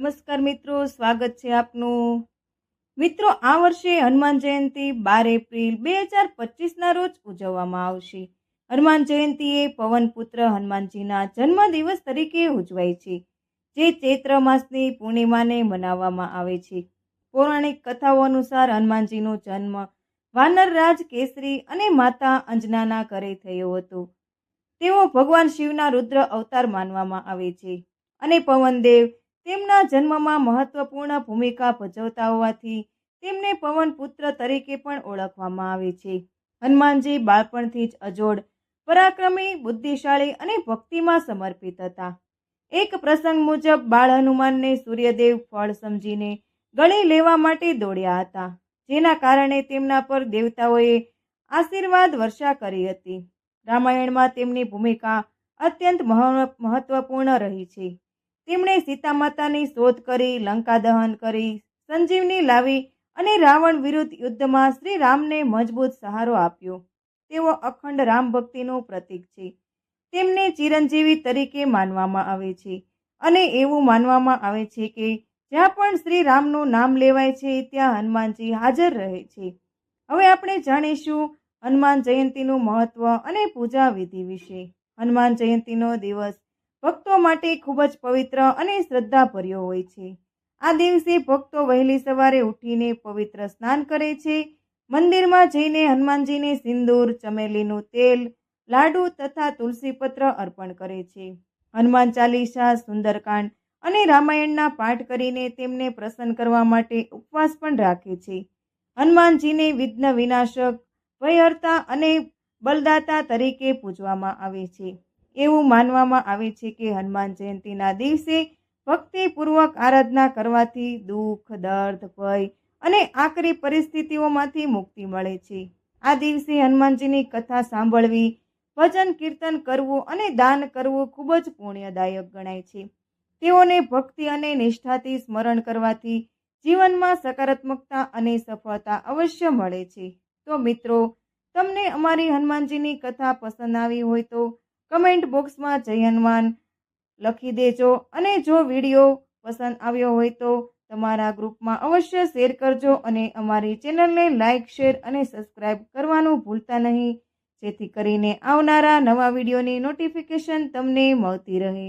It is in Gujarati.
નમસ્કાર મિત્રો, સ્વાગત છે આપનું. મિત્રો, આ વર્ષે હનુમાન જયંતિ બાર એપ્રિલ બે હજાર પચીસના રોજ ઉજવવામાં આવશે. હનુમાન જયંતિ એ પવનપુત્ર હનુમાનજીના જન્મદિવસ તરીકે ઉજવાય છે, જે ચૈત્ર માસની પૂર્ણિમાને મનાવવામાં આવે છે. પૌરાણિક કથાઓ અનુસાર હનુમાનજીનો જન્મ વાનર રાજ કેસરી અને માતા અંજનાના ઘરે થયો હતો. તેઓ ભગવાન શિવના રુદ્ર અવતાર માનવામાં આવે છે અને પવનદેવ તેમના જન્મમાં મહત્વપૂર્ણ ભૂમિકા ભજવતા હોવાથી તેમને પવન પુત્ર તરીકે પણ ઓળખવામાં આવે છે. હનુમાનજી બાળપણથી જ અજોડ, પરાક્રમી, બુદ્ધિશાળી અને ભક્તિમાં સમર્પિત હતા. એક પ્રસંગ મુજબ બાળ હનુમાનને સૂર્યદેવ ફળ સમજીને ગળે લેવા માટે દોડ્યા હતા, જેના કારણે તેમના પર દેવતાઓએ આશીર્વાદ વર્ષા કરી હતી. રામાયણમાં તેમની ભૂમિકા અત્યંત મહ- મહત્વપૂર્ણ રહી છે. તેમણે સીતા માતાની શોધ કરી, લંકા દહન કરી, સંજીવની લાવી અને રાવણ વિરુદ્ધ યુદ્ધમાં શ્રી રામને મજબૂત સહારો આપ્યો. તેઓ અખંડ રામ ભક્તિનું પ્રતીક છે. તેમને ચિરંજીવી તરીકે માનવામાં આવે છે અને એવું માનવામાં આવે છે કે જ્યાં પણ શ્રી રામનું નામ લેવાય છે, ત્યાં હનુમાનજી હાજર રહે છે. હવે આપણે જાણીશું હનુમાન જયંતીનું મહત્વ અને પૂજા વિધિ વિશે. હનુમાન જયંતીનો દિવસ ભક્તો માટે ખૂબ જ પવિત્ર અને શ્રદ્ધાભર્યો હોય છે. આ દિવસે ભક્તો વહેલી સવારે ઉઠીને પવિત્ર સ્નાન કરે છે. મંદિરમાં જઈને હનુમાનજીને સિંદૂર, ચમેલીનું તેલ, લાડુ તથા તુલસીપત્ર અર્પણ કરે છે. હનુમાન ચાલીસા, સુંદરકાંડ અને રામાયણના પાઠ કરીને તેમને પ્રસન્ન કરવા માટે ઉપવાસ પણ રાખે છે. હનુમાનજીને વિઘ્ન વિનાશક ભયહર્તા અને બલદાતા તરીકે પૂજવામાં આવે છે. એવું માનવામાં આવે છે કે હનુમાન જયંતીના દિવસે ભક્તિપૂર્વક આરાધના કરવાથી દુઃખ, દર્દ, ભય અને આકરી પરિસ્થિતિઓમાંથી મુક્તિ મળે છે. આ દિવસે હનુમાનજીની કથા સાંભળવી, ભજન કીર્તન કરવું અને દાન કરવું ખૂબ જ પુણ્યદાયક ગણાય છે. તેઓને ભક્તિ અને નિષ્ઠાથી સ્મરણ કરવાથી જીવનમાં સકારાત્મકતા અને સફળતા અવશ્ય મળે છે. તો મિત્રો, તમને અમારી હનુમાનજીની કથા પસંદ આવી હોય તો કમેન્ટ બોક્સમાં જય હનુમાન લખી દેજો. અને જો વીડિયો પસંદ આવ્યો હોય તો તમારા ગ્રુપમાં અવશ્ય શેર કરજો અને અમારી ચેનલને લાઇક શેર અને સબસ્ક્રાઇબ કરવાનું ભૂલતા નહીં. જેથી કરીને આવનારા નવા વિડીયોની નોટિફિકેશન તમને મળતી રહે.